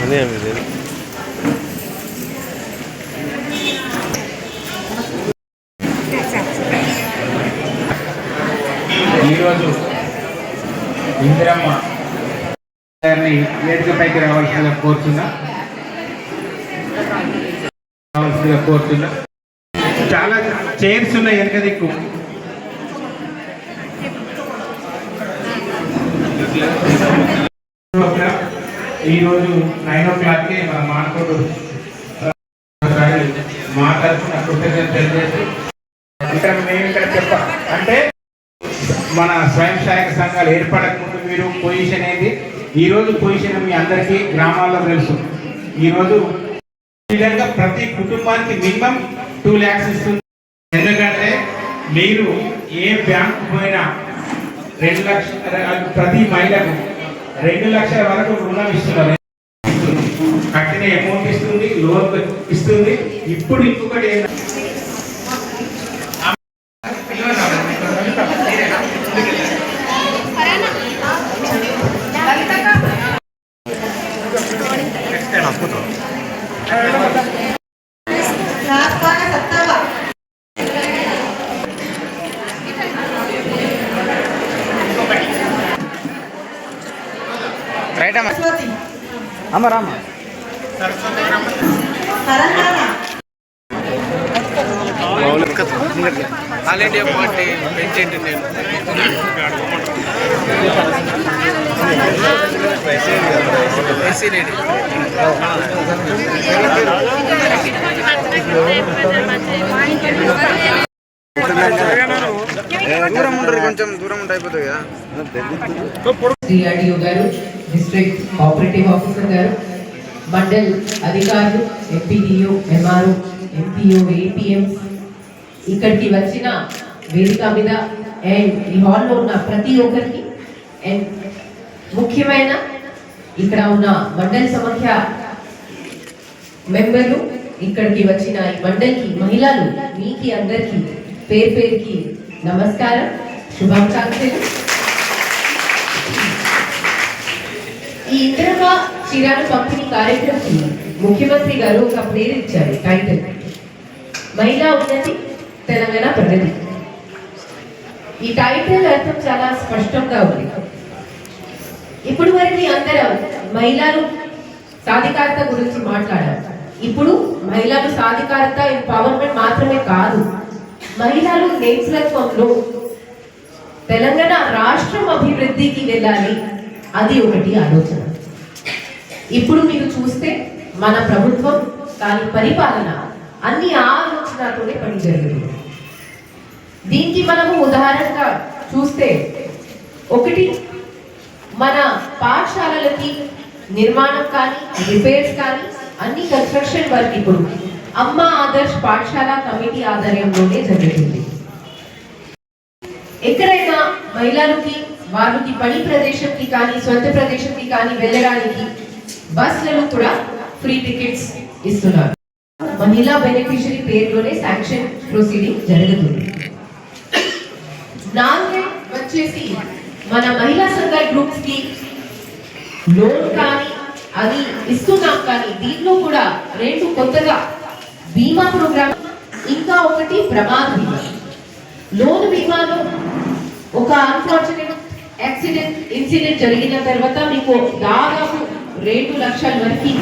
అదే మీది ఈరోజు ఇందిరమ్మ గారిని వేదికపైకి రావాల్సిందిగా కోరుతున్నా రావాల్సిందిగా కోరుతున్నా చైర్స్ ఉన్నాయి వెనక దిక్కు. ఈరోజు నైన్ ఓ క్లాక్కి మన మానకోడు మా తరఫున కృతజ్ఞత తెలియజేసి ఇక్కడ మేము ఇక్కడ చెప్ప అంటే మన స్వయం సహాయక సంఘాలు ఏర్పడక ముందు మీరు పొజిషన్ ఏంటి? ఈ రోజు పొజిషన్ మీ అందరికీ గ్రామాల్లో తెలుసు. ఈ రోజు ఈ విధంగా ప్రతి కుటుంబానికి మినిమం టూ ల్యాక్స్ ఇస్తుంది. ఎందుకంటే మీరు ఏ బ్యాంకు పోయినా రెండు లక్షల ప్రతి మహిళకు రెండు లక్షల వరకు రుణం ఇస్తున్నారు. కట్టిన అమౌంట్ ఇస్తుంది లోన్ ఇస్తుంది. ఇప్పుడు ఇంకొకటి ఏంటంటే రైట్ అమ్మా అమ్మ రామ్మ. ఆల్ ఇండియా పార్టీ ప్రెసిడెంట్ నేను. ప్రెసిడెంట్ దూరం ఉండరు కొంచెం దూరం ఉంటే అయిపోతుంది కదా. గారు డిస్ట్రిక్ట్ కోఆపరేటివ్ ఆఫీసర్ గారు మండల్ అధికారులు ఎంపీడీఓ ఎంఆర్ఓ ఎంపీఓ ఏపీఎం ఇక్కడికి వచ్చిన వేదిక మీద అండ్ ఈ హాల్లో ఉన్న ప్రతి ఒక్కరికి అండ్ ముఖ్యమైన ఇక్కడ ఉన్న మండల్ సమాఖ్య మెంబర్లు ఇక్కడికి వచ్చిన ఈ మండలికి మహిళలు మీకి అందరికి పేరు పేరుకి నమస్కారం శుభాకాంక్షలు. ఈ ఇంద్రమ చీరాలు పంపిణీ కార్యక్రమం ముఖ్యమంత్రి గారు ఒక పేరు ఇచ్చారు టైటిల్ మహిళా ఉన్నతి తెలంగాణ ప్రగతి. ఈ టైటిల్ అర్థం చాలా స్పష్టంగా ఉంది. ఇప్పుడు వరకు అందరం మహిళలు సాధికారత గురించి మాట్లాడారు ఇప్పుడు మహిళలు సాధికారత ఎంపవర్మెంట్ మాత్రమే కాదు. మహిళలు నేతృత్వంలో తెలంగాణ రాష్ట్రం అభివృద్ధికి వెళ్ళాలి. అది ఒకటి ఆలోచన. ఇప్పుడు మీరు చూస్తే మన ప్రభుత్వం దాని పరిపాలన అన్ని ఆలోచనతోనే పని జరుగుతుంది. దీనికి మనము ఉదాహరణగా చూస్తే ఒకటి మన పాఠశాలలకి నిర్మాణం కానీ రిపేర్స్ కానీ అన్ని కన్స్ట్రక్షన్ వర్క్ ఇప్పుడు అమ్మ ఆదర్శ్ పాఠశాల కమిటీ ఆధ్వర్యంలోనే జరుగుతుంది. ఎక్కడైనా మహిళలకి వారికి పని ప్రదేశంకి కానీ సొంత ప్రదేశంకి కానీ వెళ్ళడానికి బస్సులలో కూడా ఫ్రీ టికెట్స్ ఇస్తున్నారు. మహిళా బెనిఫిషరీ పేరులోనే శాంక్షన్ ప్రొసీడింగ్ జరుగుతుంది. నాలుగే వచ్చేసి మన మహిళా సంఘ గ్రూప్స్కి లోన్ కానీ అది ఇస్తున్నాం కానీ దీంట్లో కూడా రెండు కొత్తగా బీమా ప్రోగ్రామ్ ఇంకా ఒకటి ప్రమాద బీమా. లోన్ బీమాలో ఒక అన్ఫార్చునేట్ యాక్సిడెంట్ ఇన్సిడెంట్ జరిగిన తర్వాత మీకు దాదాపు రెండు లక్షల వరకు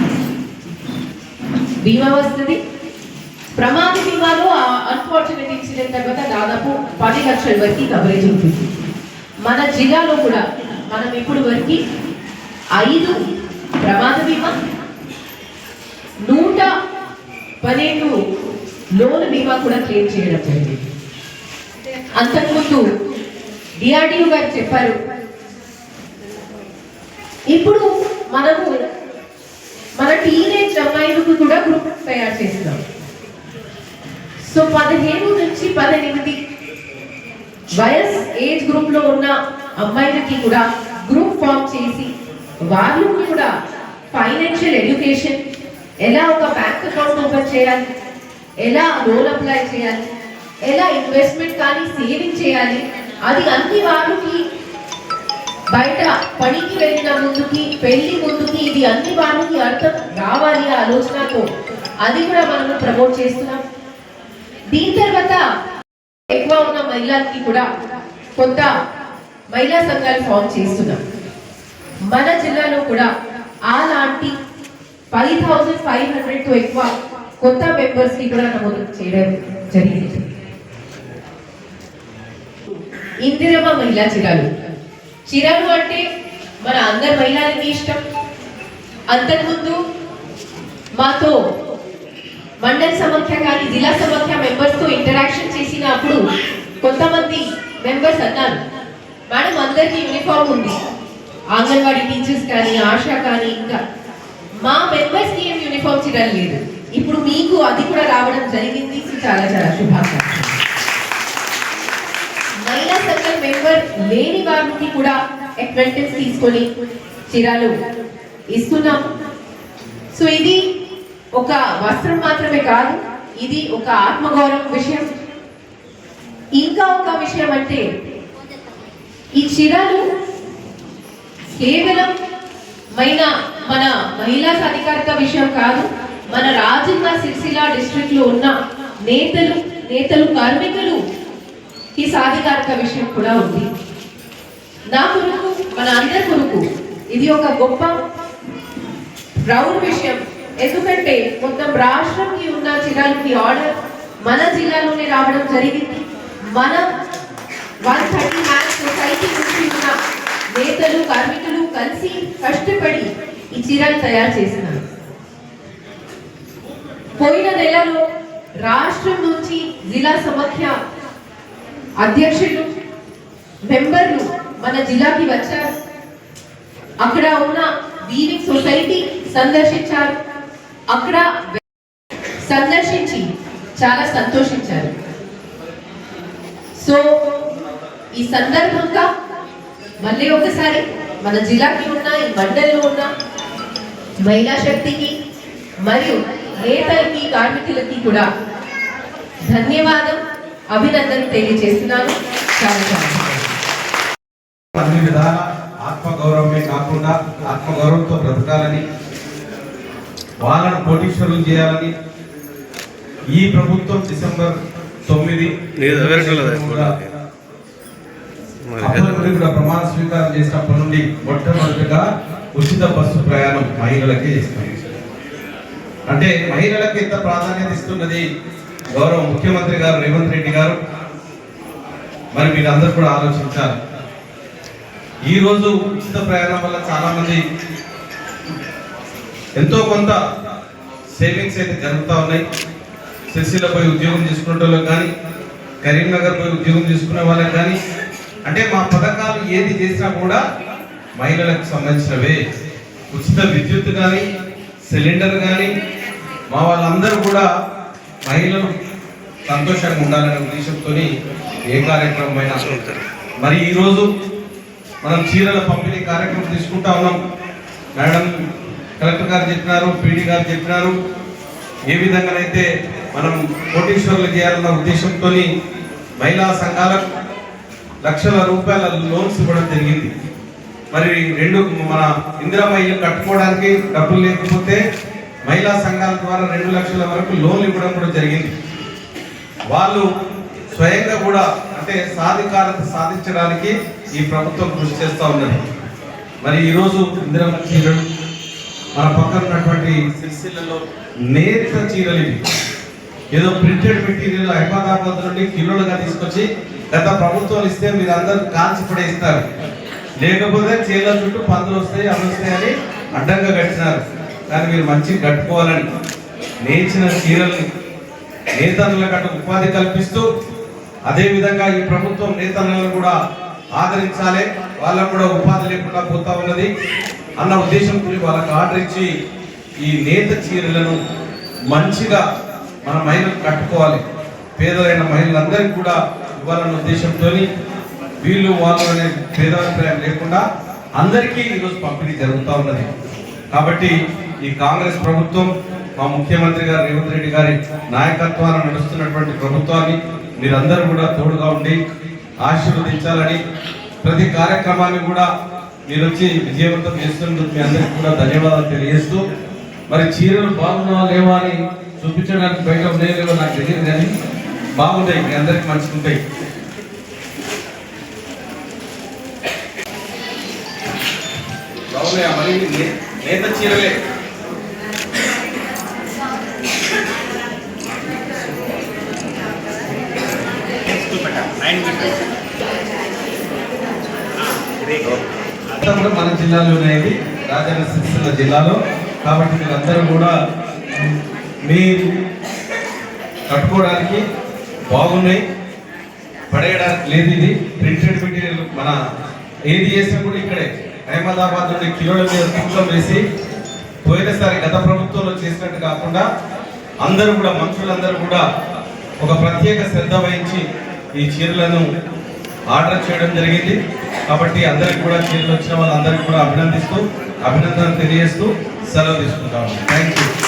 బీమా వస్తుంది. ప్రమాద బీమాలో అన్ఫార్చునేట్ ఇన్సిడెంట్ తర్వాత దాదాపు పది లక్షల వరకు కవరేజ్ ఉంటుంది. మన జిల్లాలో కూడా మనం ఇప్పుడు వరకు ఐదు ప్రమాద బీమా నూట పన్నెండు లోన్ బీమా కూడా క్లెయిమ్ చేయడం జరిగింది. అంతకుముందు డిఆర్డిఓ గారు చెప్పారు ఇప్పుడు మనము మన టీనేజ్ అమ్మాయిలకు కూడా గ్రూప్ తయారు చేస్తున్నాం. సో పదిహేను నుంచి పద్దెనిమిది వయస్ ఏజ్ గ్రూప్లో ఉన్న అమ్మాయిలకి కూడా గ్రూప్ ఫామ్ చేసి వాళ్ళు కూడా ఫైనాన్షియల్ ఎడ్యుకేషన్ ఎలా ఒక బ్యాంక్ అకౌంట్ ఓపెన్ చేయాలి ఎలా లోన్ అప్లై చేయాలి ఎలా ఇన్వెస్ట్మెంట్ కానీ సేవింగ్ చేయాలి అది అన్ని వాళ్ళకి బయట పనికి వెళ్ళిన ముందుకి పెళ్ళి ముందుకి ఇది అన్ని వాళ్ళకి అర్థం రావాలి ఆ ఆలోచనతో అది కూడా మనం ప్రమోట్ చేస్తున్నాం. దీని తర్వాత ఎక్కువ ఉన్న మహిళలకి కూడా కొంత మహిళా సంఘాలు ఫామ్ చేస్తున్నాం. మన జిల్లాలో కూడా అలాంటి ఫైవ్ థౌజండ్ ఫైవ్ హండ్రెడ్తో ఎక్కువ కొత్త మెంబర్స్కి కూడా నమోదు చేయడం జరిగింది. ఇందిరమ్మ మహిళా జిల్లాలు చిరాలు అంటే మన అందరి మహిళలకి ఇష్టం. అంతకుముందు మాతో మండల సమాఖ్య కానీ జిల్లా సమాఖ్య మెంబర్స్తో ఇంటరాక్షన్ చేసినప్పుడు కొంతమంది మెంబర్స్ అన్నారు మేడం అందరికీ యూనిఫామ్ ఉంది. అంగన్వాడీ టీచర్స్ కానీ ఆశా కానీ ఇంకా మా మెంబర్స్కి ఏం యూనిఫామ్ చేయడం లేదు. ఇప్పుడు మీకు అది కూడా రావడం జరిగింది. చాలా చాలా శుభాకాంక్షలు. మహిళా సంఘం మెంబర్ లేని వారికి కూడా అక్వెంటెన్స్ తీసుకొని చీరాలు ఇస్తున్నాం. సో ఇది ఒక వస్త్రం మాత్రమే కాదు ఇది ఒక ఆత్మగౌరవం విషయం. ఇంకా ఒక విషయం అంటే ఈ చీరలు కేవలం మైన మన మహిళా సాధికారిత విషయం కాదు మన రాజన్న సిరిసిల్ల డిస్ట్రిక్ట్లో ఉన్న నేతలు నేతలు కార్మికులు ఈ సాధికారత విషయం కూడా ఉంది. నా కొరకు మన అందరి కొరకు ఇది ఒక గొప్ప ప్రౌడ్ విషయం. ఎందుకంటే మొత్తం రాష్ట్రంకి ఉన్న జిల్లాలకి ఆర్డర్ మన జిల్లాలోనే రావడం జరిగింది. మన వన్ థర్టీ మ్యాచ్ సొసైటీ నుంచి ఉన్న నేతలు కార్మికులు కలిసి కష్టపడి ఈ చీరలు తయారు చేసినారు. పోయిన నెలలో రాష్ట్రం నుంచి జిల్లా సమఖ్య అధ్యక్షులు మెంబర్లు మన జిల్లాకి వచ్చారు. అక్కడ ఉన్న వీవింగ్ సొసైటీ సందర్శించారు. అక్కడ సందర్శించి చాలా సంతోషించారు. సో ఈ సందర్భంగా మళ్ళీ ఒకసారి మన జిల్లాకి ఉన్న ఈ మండలిలో ఉన్న మహిళా శక్తికి మరియు నేతలకి కార్మికులకి కూడా ధన్యవాదం. అభినందన తెలియజేస్తున్నాను. చాలా అన్ని విధాల ఆత్మగౌరవమే కాకుండా ఆత్మగౌరవంతో బ్రతకాలని వాళ్ళను కోటీశ్వరులు చేయాలని ఈ ప్రభుత్వం డిసెంబర్ తొమ్మిది ప్రమాణ స్వీకారం చేసినప్పటి నుండి మొట్టమొదటిగా ఉచిత బస్సు ప్రయాణం మహిళలకే ఇస్తుంది అంటే మహిళలకు ఎంత ప్రాధాన్యత ఇస్తున్నది? గౌరవ ముఖ్యమంత్రి గారు రేవంత్ రెడ్డి గారు మరి మీరందరూ కూడా ఆలోచించాలి. ఈరోజు ఉచిత ప్రయాణం వల్ల చాలామంది ఎంతో కొంత సేవింగ్స్ అయితే జరుగుతూ ఉన్నాయి. సిరిసిల్ల పోయి ఉద్యోగం చేసుకునే వాళ్ళకి కానీ కరీంనగర్ పోయి ఉద్యోగం చేసుకునే వాళ్ళకి కానీ అంటే మా పథకాలు ఏది చేసినా కూడా మహిళలకు సంబంధించినవే. ఉచిత విద్యుత్ కానీ సిలిండర్ కానీ మా వాళ్ళందరూ కూడా మహిళలు సంతోషంగా ఉండాలనే ఉద్దేశంతో ఏ కార్యక్రమం అయినా మరి ఈరోజు మనం చీరల పంపిణీ కార్యక్రమం తీసుకుంటా ఉన్నాం. మేడం కలెక్టర్ గారు చెప్పినారు పీడీ గారు చెప్పినారు. ఏ విధంగానైతే మనం కోటీశ్వరులు చేయాలన్న ఉద్దేశంతో మహిళా సంఘాలకు లక్షల రూపాయల లోన్స్ ఇవ్వడం జరిగింది. మరి రెండు మన ఇందిరామ్మ ఇల్లు కట్టుకోవడానికి డబ్బులు లేకపోతే మహిళా సంఘాల ద్వారా రెండు లక్షల వరకు లోన్లు ఇవ్వడం కూడా జరిగింది. వాళ్ళు స్వయంగా కూడా అంటే సాధికారత సాధించడానికి ఈ ప్రభుత్వం కృషి చేస్తూ ఉన్నది. మరి ఈరోజు ఇందిరమ్మ చీరలు మన పక్కన ఉన్నటువంటి సిరిసిల్లలో నేత చీరలు ఇవి. ఏదో ప్రింటెడ్ మెటీరియల్ అహ్మదాబాద్ నుండి కిలోలుగా తీసుకొచ్చి గత ప్రభుత్వాలు ఇస్తే మీరు అందరూ కాల్చి పడేస్తారు. లేకపోతే చీరల చుట్టూ పందులు వస్తాయి అవి వస్తాయని అడ్డంగా కట్టినారు. కానీ మీరు మంచిగా కట్టుకోవాలని నేర్చిన చీరల్ని నేతన్నులకు అటు ఉపాధి కల్పిస్తూ అదేవిధంగా ఈ ప్రభుత్వం నేతన్నులను కూడా ఆదరించాలి. వాళ్ళకు కూడా ఉపాధి లేకుండా పోతా ఉన్నది. అన్న ఉద్దేశంతో వాళ్ళకు ఆర్డర్ ఇచ్చి ఈ నేత చీరలను మంచిగా మన మహిళలు కట్టుకోవాలి. పేదలైన మహిళలందరికీ కూడా ఇవ్వాలన్న ఉద్దేశంతో వీళ్ళు వాళ్ళు అనే భేదాభిప్రాయం లేకుండా అందరికీ ఈరోజు పంపిణీ జరుగుతూ ఉన్నది. కాబట్టి ఈ కాంగ్రెస్ ప్రభుత్వం మా ముఖ్యమంత్రి గారు రేవంత్ రెడ్డి గారి నాయకత్వాన్ని నడుస్తున్నటువంటి ప్రభుత్వాన్ని మీరందరూ కూడా తోడుగా ఉండి ఆశీర్వదించాలని ప్రతి కార్యక్రమాన్ని కూడా మీరు వచ్చి విజయవంతం చేస్తున్నందుకు మీ అందరికీ కూడా ధన్యవాదాలు తెలియజేస్తూ మరి చీరలు బాగున్నావా లేవా అని చూపించడానికి బయట ఉన్నాయో లేవో నాకు తెలియదు కానీ బాగుంటాయి మీ అందరికి మంచుకుంటాయి బాగున్నాయా మరి? నేత చీరలే. అంతా కూడా మన జిల్లాలోనే ఇది రాజన్న సిరిసిల్ల జిల్లాలో. కాబట్టి మీరందరూ కూడా మీరు కట్టుకోవడానికి బాగున్నాయి. పడేయడానికి లేదు ఇది. ప్రింటెడ్ మెటీరియల్ మన ఏది చేసినా కూడా ఇక్కడే. అహ్మదాబాద్ నుండి కిలోల మీద తూకం వేసి పోయినసారి గత ప్రభుత్వంలో చేసినట్టు కాకుండా అందరూ కూడా మంత్రులందరూ కూడా ఒక ప్రత్యేక శ్రద్ధ వహించి ఈ చీరలను ఆర్డర్ చేయడం జరిగింది. కాబట్టి అందరికి కూడా చీరలు వచ్చిన వాళ్ళందరికీ కూడా అభినందిస్తూ అభినందనలు తెలియజేస్తూ సెలవు తీసుకుంటాము థ్యాంక్ యూ